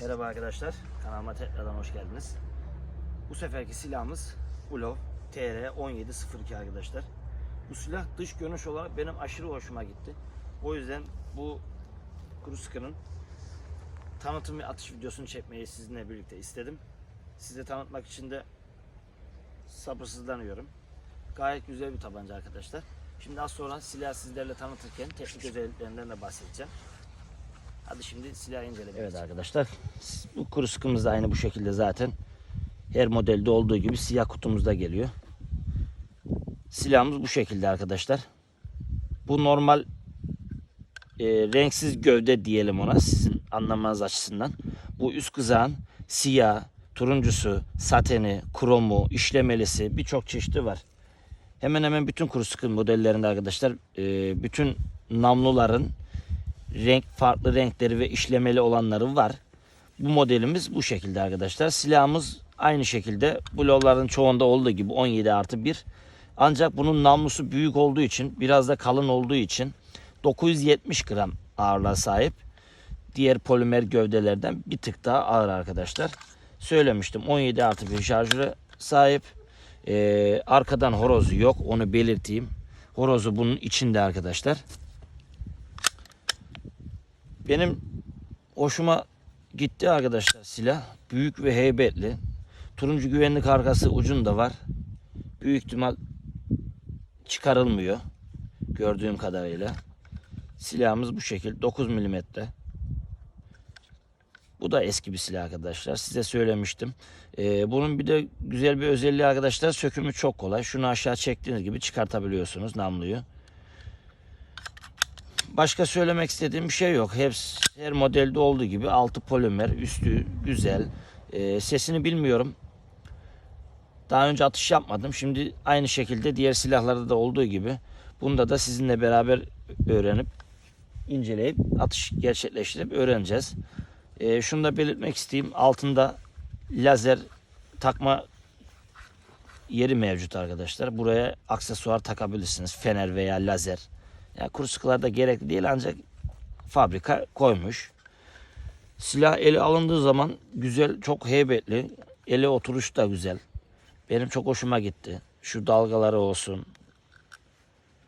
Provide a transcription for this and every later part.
Merhaba arkadaşlar, kanalıma tekrardan hoş geldiniz. Bu seferki silahımız Ulo TR 1702 arkadaşlar. Bu silah dış görünüş olarak benim aşırı hoşuma gitti. O yüzden bu Kruska'nın tanıtım ve atış videosunu çekmeyi sizinle birlikte istedim. Size tanıtmak için de sabırsızlanıyorum. Gayet güzel bir tabanca arkadaşlar. Şimdi az sonra silah sizlerle tanıtırken teknik özelliklerinden de bahsedeceğim. Hadi şimdi silah incelemeye Evet arkadaşlar. Bu kuru sıkımız da aynı bu şekilde zaten. Her modelde olduğu gibi siyah kutumuzda geliyor. Silahımız bu şekilde arkadaşlar. Bu normal e, renksiz gövde diyelim ona sizin anlamanız açısından. Bu üst kızağın siyah, turuncusu, sateni, kromu, işlemelisi birçok çeşidi var. Hemen hemen bütün kuru sıkım modellerinde arkadaşlar e, bütün namluların renk farklı renkleri ve işlemeli olanları var. Bu modelimiz bu şekilde arkadaşlar. Silahımız aynı şekilde bloların çoğunda olduğu gibi 17 artı 1. Ancak bunun namlusu büyük olduğu için biraz da kalın olduğu için 970 gram ağırlığa sahip. Diğer polimer gövdelerden bir tık daha ağır arkadaşlar. Söylemiştim 17 artı 1 şarjöre sahip. Ee, arkadan horozu yok onu belirteyim. Horozu bunun içinde arkadaşlar. Benim hoşuma gitti arkadaşlar silah. Büyük ve heybetli. Turuncu güvenlik arkası ucunda var. Büyük ihtimal çıkarılmıyor. Gördüğüm kadarıyla. Silahımız bu şekil. 9 milimetre. Bu da eski bir silah arkadaşlar. Size söylemiştim. Ee, bunun bir de güzel bir özelliği arkadaşlar. Sökümü çok kolay. Şunu aşağı çektiğiniz gibi çıkartabiliyorsunuz namluyu. Başka söylemek istediğim bir şey yok. Hepsi her modelde olduğu gibi altı polimer, üstü güzel. Ee, sesini bilmiyorum. Daha önce atış yapmadım. Şimdi aynı şekilde diğer silahlarda da olduğu gibi bunda da sizinle beraber öğrenip inceleyip atış gerçekleştirip öğreneceğiz. Ee, şunu da belirtmek isteyeyim. Altında lazer takma yeri mevcut arkadaşlar. Buraya aksesuar takabilirsiniz. Fener veya lazer. Yani kuru sıkılarda gerekli değil ancak fabrika koymuş. Silah eli alındığı zaman güzel, çok heybetli. Ele oturuş da güzel. Benim çok hoşuma gitti. Şu dalgaları olsun.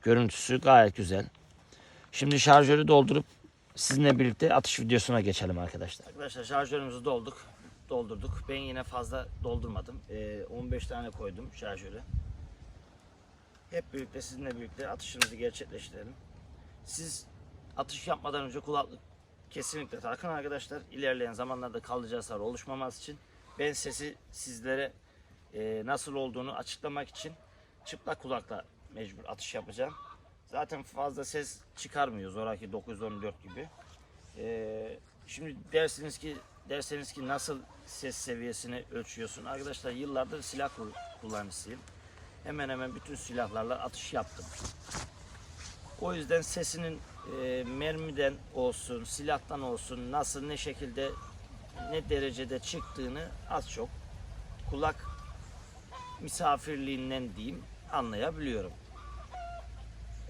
Görüntüsü gayet güzel. Şimdi şarjörü doldurup sizinle birlikte atış videosuna geçelim arkadaşlar. Arkadaşlar şarjörümüzü dolduk. Doldurduk. Ben yine fazla doldurmadım. Ee, 15 tane koydum şarjörü. Hep birlikte sizinle birlikte atışımızı gerçekleştirelim. Siz atış yapmadan önce kulaklık kesinlikle takın arkadaşlar. İlerleyen zamanlarda kalıcı hasar oluşmaması için ben sesi sizlere e, nasıl olduğunu açıklamak için çıplak kulakla mecbur atış yapacağım. Zaten fazla ses çıkarmıyor zoraki 914 gibi. E, şimdi dersiniz ki derseniz ki nasıl ses seviyesini ölçüyorsun? Arkadaşlar yıllardır silah kul- kullanıcısıyım hemen hemen bütün silahlarla atış yaptım. O yüzden sesinin e, mermiden olsun, silahtan olsun nasıl ne şekilde ne derecede çıktığını az çok kulak misafirliğinden diyeyim anlayabiliyorum.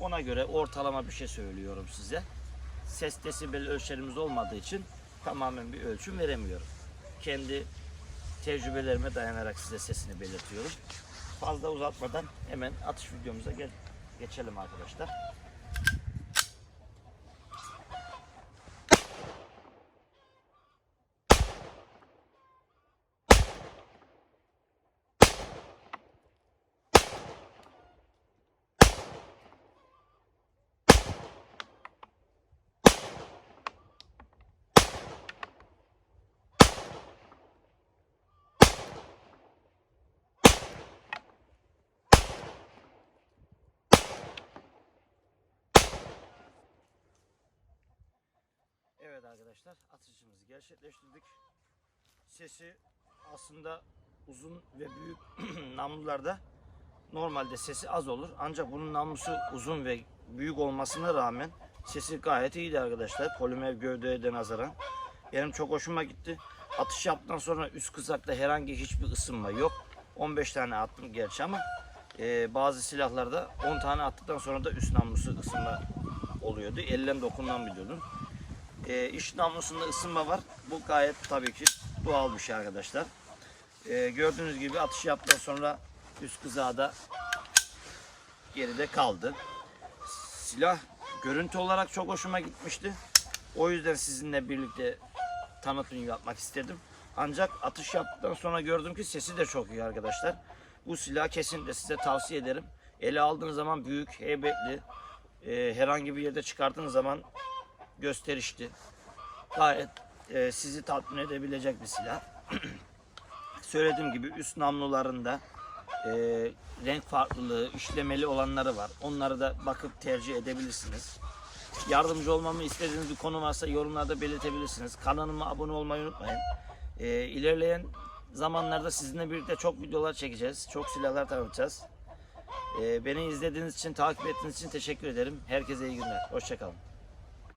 Ona göre ortalama bir şey söylüyorum size. Ses desibel ölçerimiz olmadığı için tamamen bir ölçüm veremiyorum. Kendi tecrübelerime dayanarak size sesini belirtiyorum fazla uzatmadan hemen atış videomuza gel geçelim arkadaşlar. Evet arkadaşlar atışımızı gerçekleştirdik. Sesi aslında uzun ve büyük namlularda normalde sesi az olur. Ancak bunun namlusu uzun ve büyük olmasına rağmen sesi gayet iyiydi arkadaşlar. Polimer gövdeye de nazaran. Benim çok hoşuma gitti. Atış yaptıktan sonra üst kızakta herhangi hiçbir ısınma yok. 15 tane attım gerçi ama e, bazı silahlarda 10 tane attıktan sonra da üst namlusu ısınma oluyordu. Ellen dokunan biliyordum. E, iş namlusunda ısınma var. Bu gayet tabii ki doğal bir şey arkadaşlar. E, gördüğünüz gibi atış yaptıktan sonra üst kızağda geride kaldı. Silah görüntü olarak çok hoşuma gitmişti. O yüzden sizinle birlikte tanıtım yapmak istedim. Ancak atış yaptıktan sonra gördüm ki sesi de çok iyi arkadaşlar. Bu silah kesinlikle size tavsiye ederim. Ele aldığınız zaman büyük, heybetli. e, herhangi bir yerde çıkardığınız zaman gösterişli. Gayet e, sizi tatmin edebilecek bir silah. Söylediğim gibi üst namlularında e, renk farklılığı, işlemeli olanları var. Onları da bakıp tercih edebilirsiniz. Yardımcı olmamı istediğiniz bir konu varsa yorumlarda belirtebilirsiniz. Kanalıma abone olmayı unutmayın. E, ilerleyen zamanlarda sizinle birlikte çok videolar çekeceğiz. Çok silahlar tanıtacağız. E, beni izlediğiniz için, takip ettiğiniz için teşekkür ederim. Herkese iyi günler. Hoşçakalın.